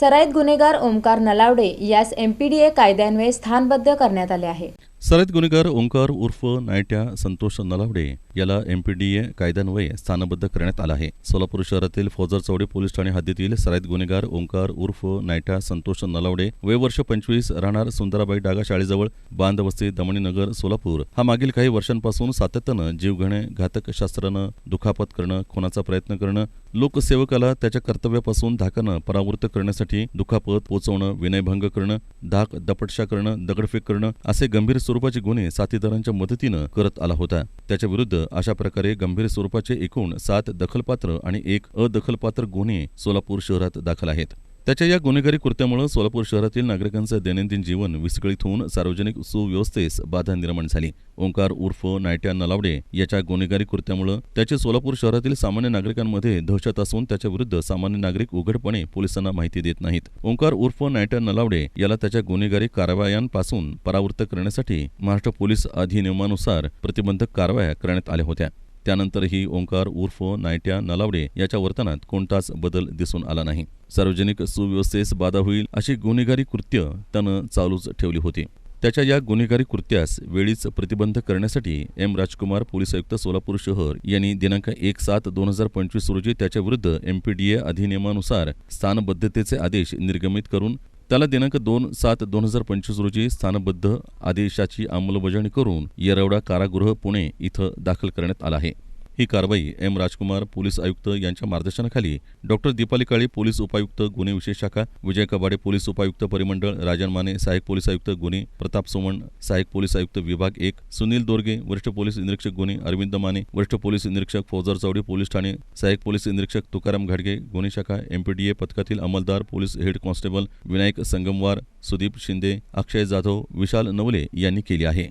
सराईत गुन्हेगार ओमकार नलावडे यास एमपीडीए कायद्यान्वये स्थानबद्ध करण्यात आले आहे. सराईत गुन्हेगार ओंकार उर्फ नायट्या संतोष नलावडे याला एमपीडीए कायद्यान्वये स्थानबद्ध करण्यात आला आहे. सोलापूर शहरातील फौजर चौडे पोलीस ठाणे हद्दीतील सराईत गुन्हेगार ओंकार उर्फ नायट्या संतोष नलावडे वय वर्ष पंचवीस राहणार सुंदराबाई डागा शाळेजवळ बांधवस्ती दमणीनगर सोलापूर. हा मागील काही वर्षांपासून सातत्यानं जीवघेणे घातक शास्त्रानं दुखापत करणं खुनाचा प्रयत्न करणं लोकसेवकाला त्याच्या कर्तव्यापासून धाकानं परावृत्त करण्यासाठी दुखापत पोचवणं विनयभंग करणं धाक दपटशा करणं दगडफेक करणं असे गंभीर स्वरूपाचे गुन्हे साथीदारांच्या मदतीनं करत आला होता. त्याच्याविरुद्ध अशा प्रकारे गंभीर स्वरूपाचे एकूण सात दखलपात्र आणि एक अदखलपात्र गुन्हे सोलापूर शहरात दाखल आहेत. त्याच्या या गुन्हेगारी कृत्यामुळे सोलापूर शहरातील नागरिकांचं दैनंदिन जीवन विस्कळीत होऊन सार्वजनिक सुव्यवस्थेस बाधा निर्माण झाली. ओंकार उर्फ नायट्या नलावडे याच्या गुन्हेगारी कृत्यामुळे त्याची सोलापूर शहरातील सामान्य नागरिकांमध्ये दहशत असून त्याच्या विरुद्ध सामान्य नागरिक उघडपणे पोलिसांना माहिती देत नाहीत. ओंकार उर्फ नायट्या नलावडे याला त्याच्या गुन्हेगारी कारवायांपासून परावृत्त करण्यासाठी महाराष्ट्र पोलीस अधिनियमानुसार प्रतिबंधक कारवाया करण्यात आल्या होत्या. त्यानंतरही ओंकार उर्फ नायट्या नलावडे याच्या वर्तनात कोणताच बदल दिसून आला नाही. सार्वजनिक सुव्यवस्थेस बाधा होईल अशी गुन्हेगारी कृत्य त्यानं चालूच ठेवली होती. त्याच्या या गुन्हेगारी कृत्यास वेळीच प्रतिबंध करण्यासाठी एम. राजकुमार पोलीस आयुक्त सोलापूर शहर यांनी दिनांक एक सात दोन हजार पंचवीस रोजी त्याच्या विरुद्ध एमपीडीए अधिनियमानुसार स्थानबद्धतेचे आदेश निर्गमित करून त्याला दिनांक दोन सात दोन हजार पंचवीस रोजी स्थानबद्ध आदेशाची अंमलबजावणी करून येरवडा कारागृह पुणे इथं दाखल करण्यात आला आहे. ही कारवाई एम राजकुमार पोलीस आयुक्त यांच्या मार्गदर्शनाखाली डॉक्टर दीपाली काळे पोलीस उपायुक्त गुन्हे विशेष शाखा विजय कबाडे पोलीस उपायुक्त परिमंडळ राजन माने सहाय्यक पोलीस आयुक्त गुन्हे प्रताप सोमण सहाय्यक पोलीस आयुक्त विभाग एक सुनील दोरगे वरिष्ठ पोलीस निरीक्षक गुन्हे अरविंद माने वरिष्ठ पोलीस निरीक्षक फौजर चौडी पोलीस ठाणे सहाय्यक पोलीस निरीक्षक तुकाराम घाडगे गुन्हे शाखा एमपीडीए पथकातील अंमलदार police head constable Vinayak Sangamwar Sudeep Shinde Akshay Jadhav Vishal Navale यांनी केली आहे.